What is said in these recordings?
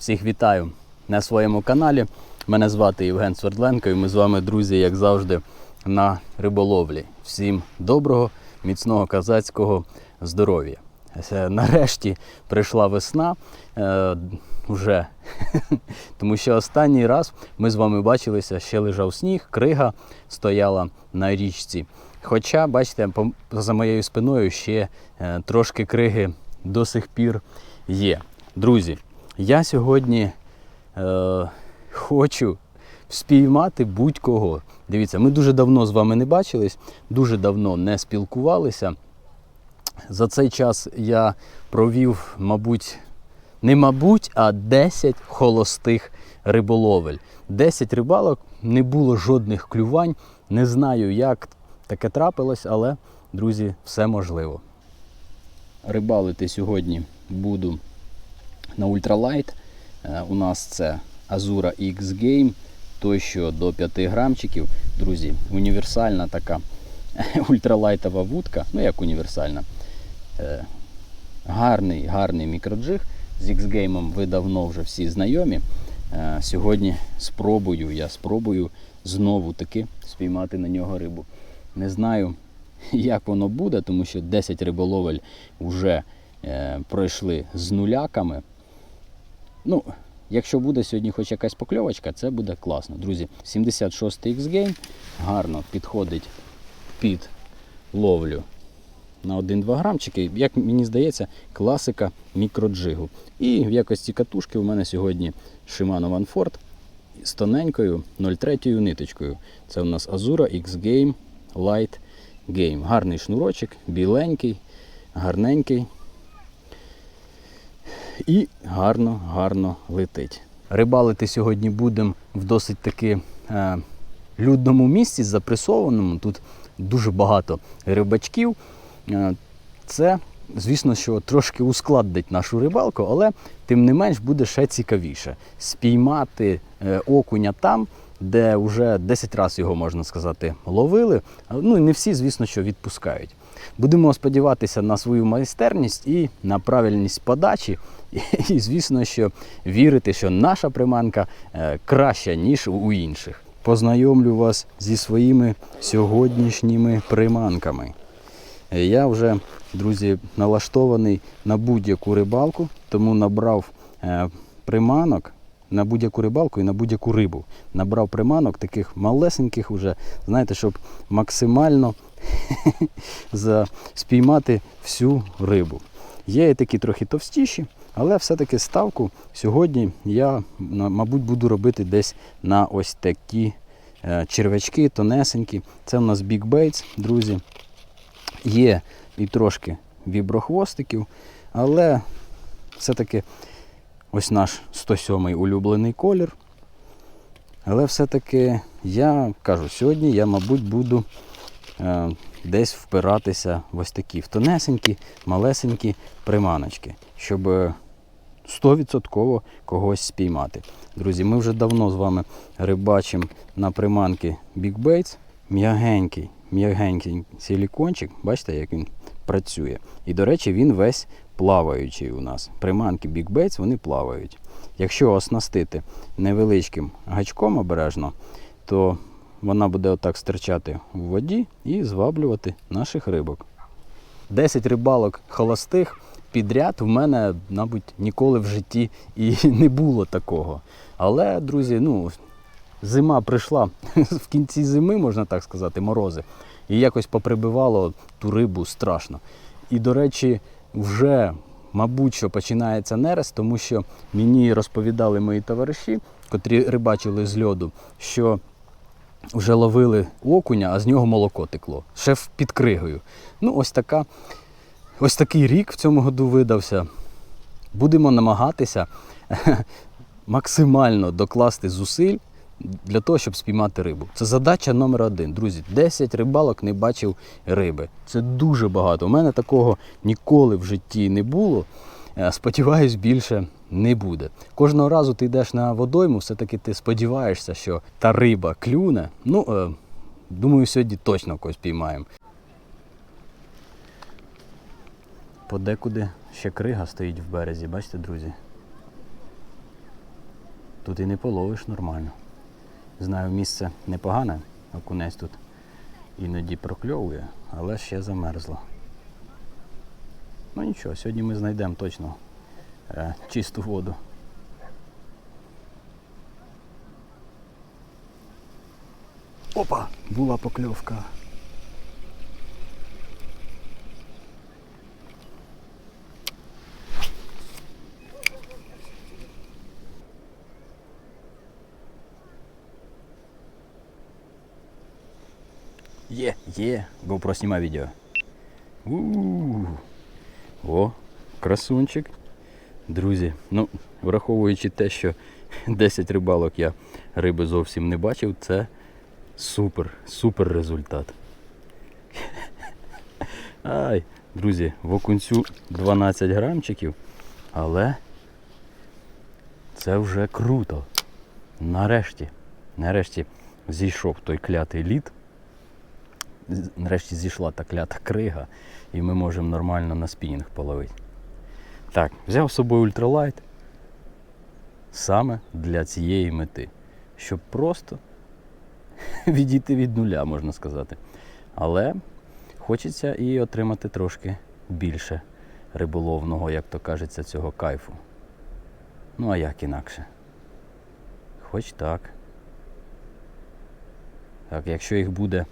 Всіх вітаю на своєму каналі. Мене звати Євген Свердленко і ми з вами, друзі, як завжди, на риболовлі. Всім доброго, міцного казацького здоров'я. Е, Нарешті прийшла весна. Е, вже. Тому що останній раз ми з вами бачилися, ще лежав сніг, крига стояла на річці. Хоча, бачите, за моєю спиною ще е, трошки криги до сих пір є. Друзі, я сьогодні е, хочу спіймати будь-кого. Дивіться, ми дуже давно з вами не бачились, дуже давно не спілкувалися. За цей час я провів, мабуть, не мабуть, а 10 холостих риболовель. 10 рибалок, не було жодних клювань. Не знаю, як таке трапилось, але, друзі, все можливо. Рибалити сьогодні буду на ультралайт. Е, У нас це Azura X Game, той що до 5 грамчиків. Друзі, універсальна така ультралайтова вудка. Ну як універсальна. Е, Гарний, гарний мікроджиг. З X-Game ви давно вже всі знайомі. Е, Сьогодні спробую, я спробую знову таки спіймати на нього рибу. Не знаю, як воно буде, тому що 10 риболовель вже пройшли з нуляками. Ну, якщо буде сьогодні хоч якась покльовочка, це буде класно. Друзі, 76 X-Game гарно підходить під ловлю на 1-2 грамчики. Як мені здається, класика мікроджигу. І в якості катушки у мене сьогодні Shimano Vanford з тоненькою 0,3 ниточкою. Це у нас Azura X-Game Light Game. Гарний шнурочок, біленький, гарненький. І гарно, гарно летить. Рибалити сьогодні будемо в досить таки е, людному місці, запресованому. Тут дуже багато рибачків. Е, Це, звісно, що трошки ускладнить нашу рибалку, але тим не менш буде ще цікавіше. Спіймати е, окуня там, де вже 10 разів його, можна сказати, ловили. Ну і не всі, звісно, що відпускають. Будемо сподіватися на свою майстерність і на правильність подачі. І, звісно, що вірити, що наша приманка е, краща, ніж у інших. Познайомлю вас зі своїми сьогоднішніми приманками. Я вже, друзі, налаштований на будь-яку рибалку, тому набрав е, приманок на будь-яку рибалку і на будь-яку рибу. Набрав приманок таких малесеньких, уже, знаєте, щоб максимально спіймати всю рибу. Є і такі трохи товстіші, але все-таки ставку сьогодні я, мабуть, буду робити десь на ось такі е, червячки тонесенькі. Це у нас Baits, друзі. Є і трошки віброхвостиків, але все-таки ось наш 107-й улюблений колір. Але все-таки я кажу, сьогодні я, мабуть, буду десь впиратися в ось такі в тонесенькі, малесенькі приманочки, щоб е, 100% когось спіймати. Друзі, ми вже давно з вами рибачимо на приманки Big Baits. М'ягенький, м'ягенький силікончик. Бачите, як він працює. І, до речі, він весь плаваючий у нас. Приманки Big Baits, вони плавають. Якщо оснастити невеличким гачком обережно, то вона буде отак стирчати в воді і зваблювати наших рибок. 10 рибалок холостих підряд в мене, мабуть, ніколи в житті і не було такого. Але, друзі, ну, зима прийшла в кінці зими, можна так сказати, морози. І якось поприбивало ту рибу страшно. І, до речі, вже, мабуть, що починається нерест, тому що мені розповідали мої товариші, котрі рибачили з льоду, що вже ловили окуня, а з нього молоко текло. Ще під кригою. Ну, ось така. Ось такий рік в цьому году видався. Будемо намагатися максимально докласти зусиль для того, щоб спіймати рибу. Це задача номер один. Друзі, 10 рибалок не бачив риби. Це дуже багато. У мене такого ніколи в житті не було. Е, Сподіваюсь, більше не буде. Кожного разу ти йдеш на водойму, все-таки ти сподіваєшся, що та риба клюне. Ну, е, думаю, сьогодні точно когось піймаємо. Подекуди ще крига стоїть в березі, бачите, друзі? тут і не половиш нормально. Знаю, місце непогане, окунець тут іноді прокльовує, але ще замерзло. Ну нічого, сьогодні ми знайдемо точно е, чисту воду. Опа! Була покльовка. Є, є. GoPro знімай відео. У-у-у. О, красунчик. Друзі, ну, враховуючи те, що 10 рибалок я риби зовсім не бачив, це супер, супер результат. Ай, друзі, в окунцю 12 грамчиків, але це вже круто. Нарешті, нарешті зійшов той клятий лід. Нарешті зійшла та клята крига, і ми можемо нормально на спінінг половити. Так, взяв з собою ультралайт саме для цієї мети, щоб просто відійти від нуля, можна сказати. Але хочеться і отримати трошки більше риболовного, як то кажеться, цього кайфу. Ну а як інакше? Хоч так. Так, якщо їх буде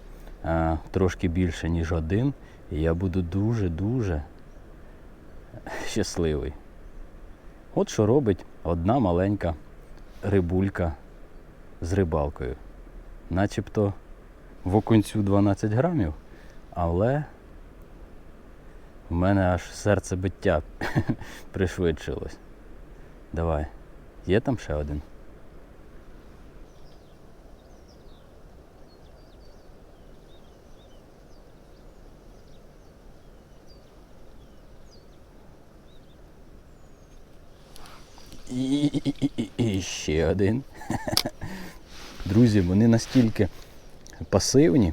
трошки більше, ніж один, І я буду дуже-дуже щасливий. От що робить одна маленька рибулька з рибалкою. Начебто в окунцю 12 грамів, але в мене аж серцебиття пришвидшилось. Давай. Є там ще один? І, і, і, і, і один. Друзі, вони настільки пасивні,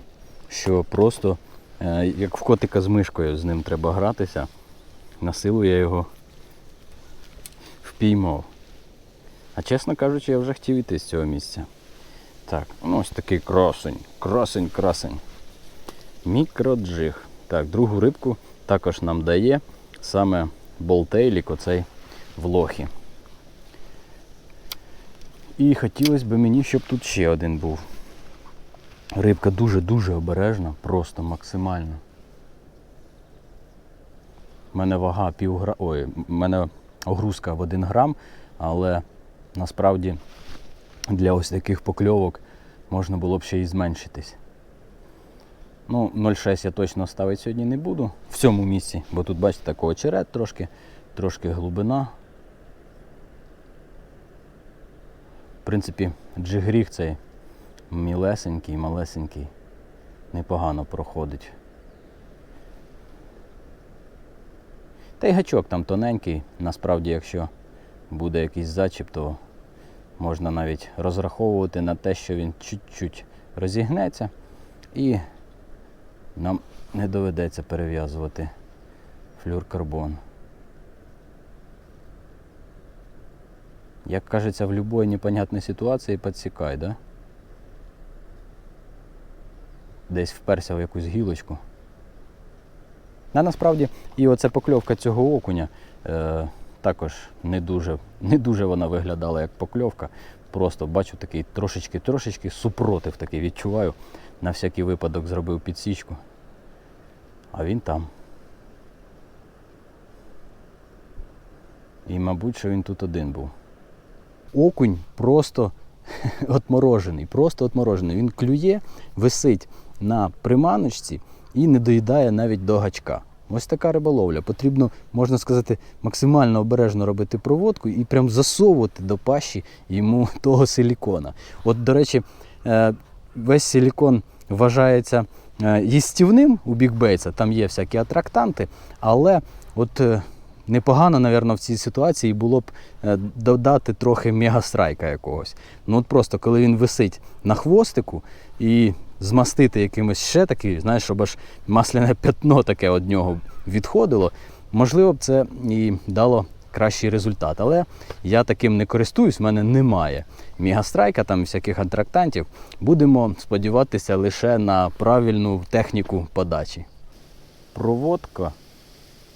що просто е, як в котика з мишкою з ним треба гратися. На силу я його впіймав. А чесно кажучи, я вже хотів іти з цього місця. Так, ну ось такий красень, красень, красень. Мікроджиг. Так, другу рибку також нам дає саме болтейлік, оцей в лохі. І хотілося б мені, щоб тут ще один був. Рибка дуже-дуже обережна, просто максимально. У мене вага пів гра... Ой, в мене огрузка в 1 грам, але насправді для ось таких покльовок можна було б ще і зменшитись. Ну, 0,6 я точно ставити сьогодні не буду в цьому місці, бо тут, бачите, такий очерет трошки, трошки глибина. В принципі, джигріг цей мілесенький, малесенький, непогано проходить. Та й гачок там тоненький, насправді, якщо буде якийсь зачіп, то можна навіть розраховувати на те, що він чуть-чуть розігнеться і нам не доведеться перев'язувати флюркарбон. Як кажеться, в будь-якій непонятній ситуації підсікай, да? Десь вперся в якусь гілочку. А насправді і оця покльовка цього окуня е, також не дуже, не дуже вона виглядала як покльовка. Просто бачу такий трошечки-трошечки супротив такий відчуваю. На всякий випадок зробив підсічку. А він там. І, мабуть, що він тут один був. Окунь просто отморожений, просто отморожений. Він клює, висить на приманочці і не доїдає навіть до гачка. Ось така риболовля. Потрібно, можна сказати, максимально обережно робити проводку і прям засовувати до пащі йому того силікона. От, до речі, е, весь силікон вважається е, їстівним у бікбейца, там є всякі атрактанти, але от е, непогано, напевно, в цій ситуації було б е, додати трохи мегастрайка якогось. Ну от просто коли він висить на хвостику і змастити якимось ще такий, знаєш, щоб аж масляне пятно таке від нього відходило, можливо б це і дало кращий результат. Але я таким не користуюсь, в мене немає мігастрайка, там всяких антрактантів. Будемо сподіватися лише на правильну техніку подачі. Проводка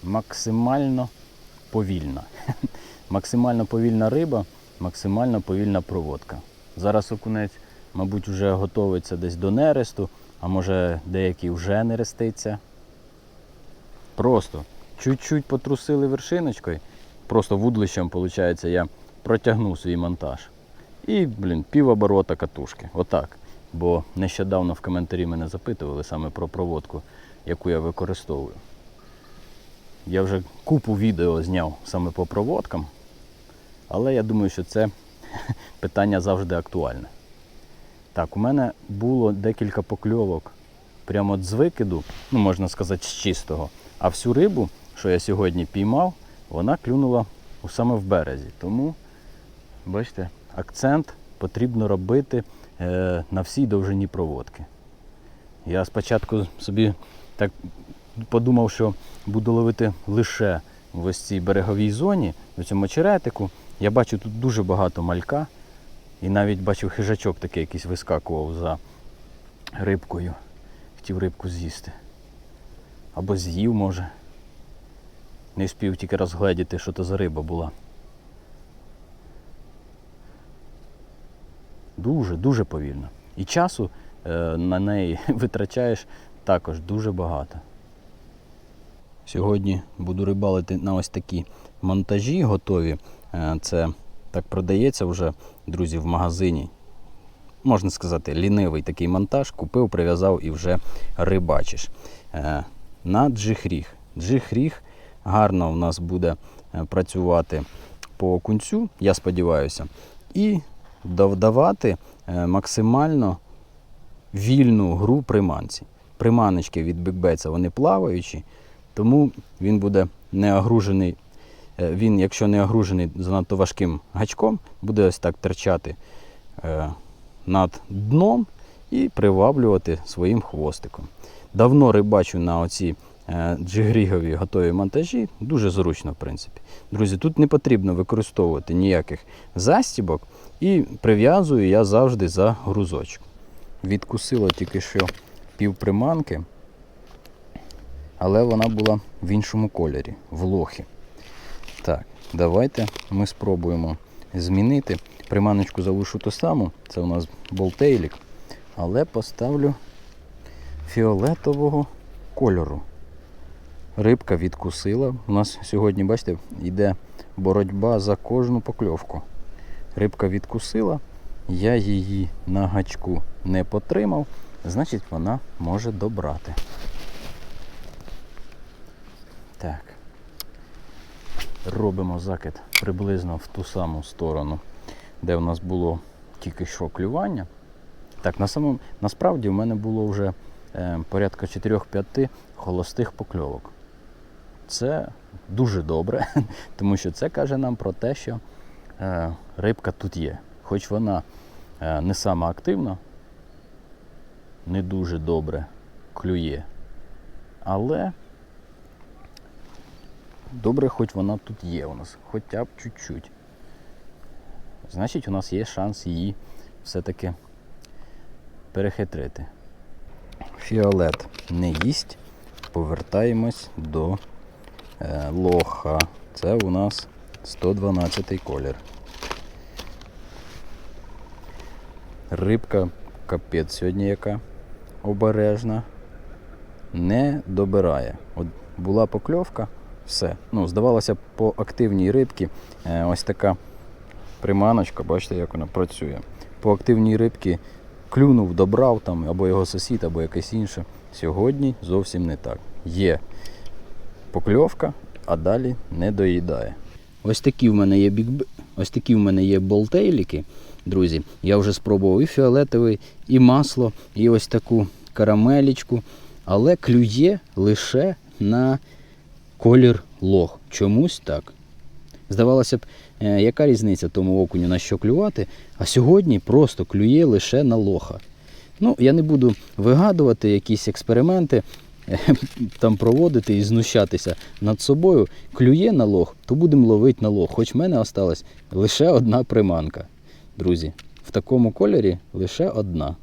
максимально повільна. Максимально повільна риба, максимально повільна проводка. Зараз окунець, мабуть, вже готується десь до нересту, а може деякий вже нереститься. Просто чуть-чуть потрусили вершиночкою, просто вудлищем, виходить, я протягнув свій монтаж. І, блін, пів оборота катушки. Отак. Бо нещодавно в коментарі мене запитували саме про проводку, яку я використовую. Я вже купу відео зняв саме по проводкам, але я думаю, що це питання завжди актуальне. Так, у мене було декілька покльовок прямо з викиду, ну можна сказати, з чистого. А всю рибу, що я сьогодні піймав, вона клюнула саме в березі. Тому, бачите, акцент потрібно робити е, на всій довжині проводки. Я спочатку собі так подумав, що буду ловити лише в ось цій береговій зоні, в цьому очеретику. Я бачу тут дуже багато малька. І навіть бачив хижачок такий якийсь вискакував за рибкою. Хотів рибку з'їсти. Або з'їв, може. Не встиг тільки розгледіти, що то за риба була. Дуже, дуже повільно. І часу е, на неї витрачаєш також дуже багато. Сьогодні буду рибалити на ось такі монтажі готові. Е, Це так продається вже, друзі, в магазині. Можна сказати, лінивий такий монтаж. Купив, прив'язав і вже рибачиш. Е, На джихріг. Джихріг гарно в нас буде е, працювати по окунцю, я сподіваюся, і давати максимально вільну гру приманці. Приманочки від бікбеца вони плаваючі, тому він буде не огружений. е, Він, якщо не огружений занадто важким гачком, буде ось так терчати е, над дном і приваблювати своїм хвостиком. Давно рибачу на оці е, джигрігові готові монтажі, дуже зручно, в принципі. Друзі, тут не потрібно використовувати ніяких застібок і прив'язую я завжди за грузочок. Відкусило тільки що півприманки, але вона була в іншому кольорі, в лохі. Так, давайте ми спробуємо змінити. Приманочку залишу ту саму, це у нас болтейлік, але поставлю фіолетового кольору. Рибка відкусила. У нас сьогодні, бачите, йде боротьба за кожну покльовку. Рибка відкусила, я її на гачку не потримав, значить вона може добрати. Так. Робимо закид приблизно в ту саму сторону, де в нас було тільки що клювання. Так, на самому, насправді в мене було вже е, порядка 4-5 холостих покльовок. Це дуже добре, тому що це каже нам про те, що е, рибка тут є. Хоч вона е, не сама активна, не дуже добре клює. Але добре, хоч вона тут є у нас, хоча б чуть-чуть. Значить, у нас є шанс її все-таки перехитрити. Фіолет не їсть. Повертаємось до е, лоха. Це у нас 112 колір. Рибка капець сьогодні яка обережна. Не добирає. От була покльовка, все. Ну, здавалося, по активній рибці е, ось така приманочка, бачите, як вона працює. По активній рибці клюнув, добрав там або його сусід, або якесь інше. Сьогодні зовсім не так. Є покльовка, а далі не доїдає. Ось такі в мене є бік... ось такі в мене є болтейліки, друзі. Я вже спробував і фіолетовий, і масло, і ось таку карамелічку, але клює лише на колір лох. Чомусь так. Здавалося б, е, яка різниця тому окуню на що клювати, а сьогодні просто клює лише на лоха. Ну, я не буду вигадувати якісь експерименти. е, там проводити і знущатися над собою, клює на лох, то будемо ловити на лох. Хоч в мене осталась лише одна приманка. Друзі, в такому кольорі лише одна.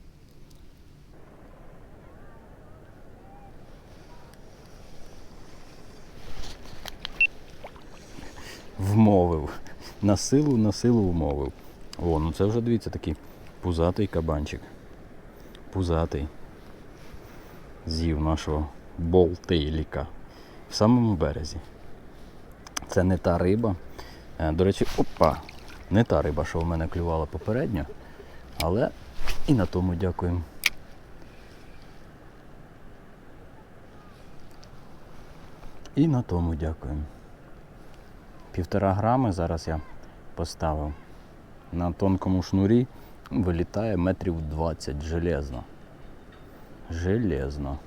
Вмовив. На силу, на силу вмовив. О, ну це вже дивіться такий пузатий кабанчик. Пузатий. З'їв нашого болтейліка в самому березі. Це не та риба. Е, До речі, опа! Не та риба, що в мене клювала попередньо. Але і на тому дякуємо. І на тому дякуємо. Півтора грами зараз я поставив. На тонкому шнурі вилітає метрів 20 железно. Железно.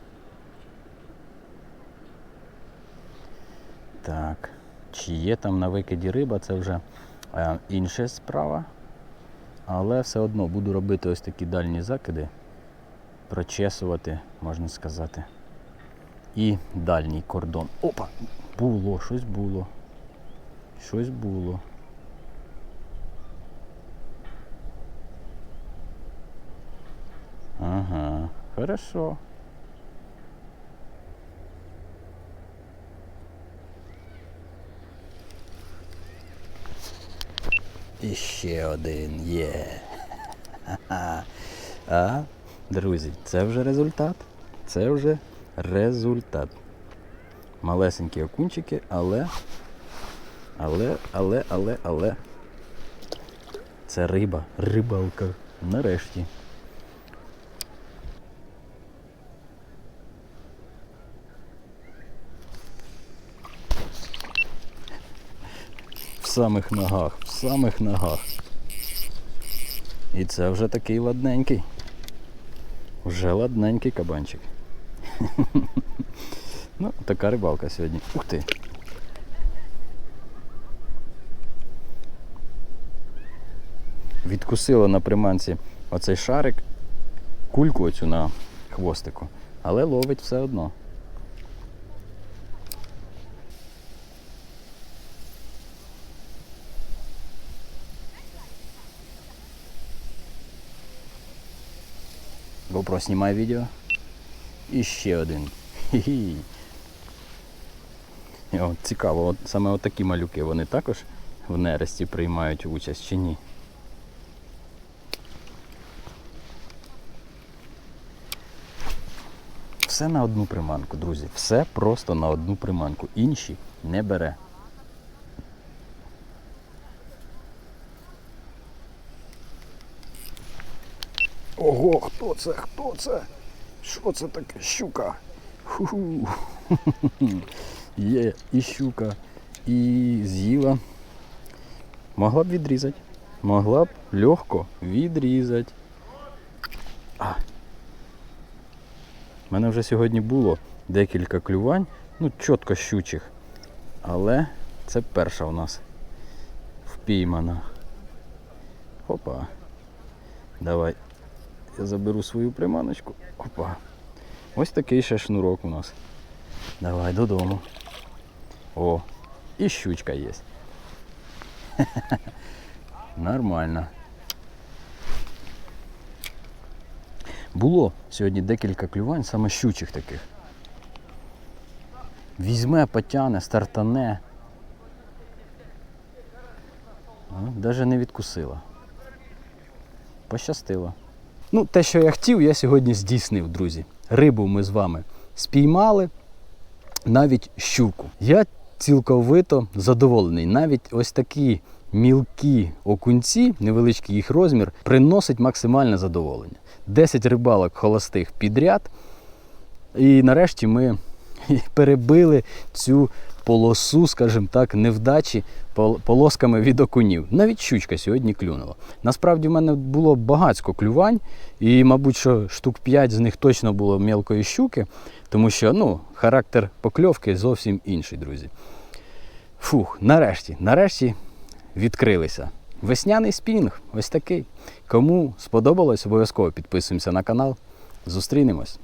Так. Чи є там на викиді риба, це вже е, інша справа. Але все одно буду робити ось такі дальні закиди, прочесувати, можна сказати. І дальній кордон. Опа! Було, щось було. Щось було. Ага, хорошо. І ще один є. А, друзі, це вже результат. Це вже результат. Малесенькі окунчики, але. Але, але, але, але. Це риба, рибалка. Нарешті. В самих ногах, в самих ногах. І це вже такий ладненький. Вже ладненький кабанчик. Ну, така рибалка сьогодні. Ух ти. Відкусила на приманці оцей шарик, кульку оцю на хвостику, але ловить все одно. GoPro знімає відео. І ще один. Цікаво, от саме от такі малюки вони також в нересті приймають участь чи ні? Все на одну приманку, друзі. Все просто на одну приманку. Інші не бере. Ого, хто це? Хто це? Що це таке? Щука? Ху-ху. Є і щука, і з'їла. Могла б відрізати. Могла б легко відрізати. А. У мене вже сьогодні було декілька клювань, ну чітко щучих. Але це перша у нас впіймана. Опа. Давай. Я заберу свою приманочку. Опа. Ось такий ще шнурок у нас. Давай додому. О, і щучка є. Нормально. Було сьогодні декілька клювань, саме щучих таких. Візьме, потяне, стартане. Навіть не відкусила. Пощастило. Ну, те, що я хотів, я сьогодні здійснив, друзі. Рибу ми з вами спіймали, навіть щуку. Я цілковито задоволений. Навіть ось такі мілкі окунці, невеличкий їх розмір, приносить максимальне задоволення. 10 рибалок холостих підряд. І нарешті ми перебили цю полосу, скажімо так, невдачі полосками від окунів. Навіть щучка сьогодні клюнула. Насправді в мене було багацько клювань, і, мабуть, що штук 5 з них точно було мілкої щуки, тому що ну, характер покльовки зовсім інший, друзі. Фух, нарешті, нарешті відкрилися. Весняний спінг, ось такий. Кому сподобалось, обов'язково підписуємося на канал. Зустрінемось.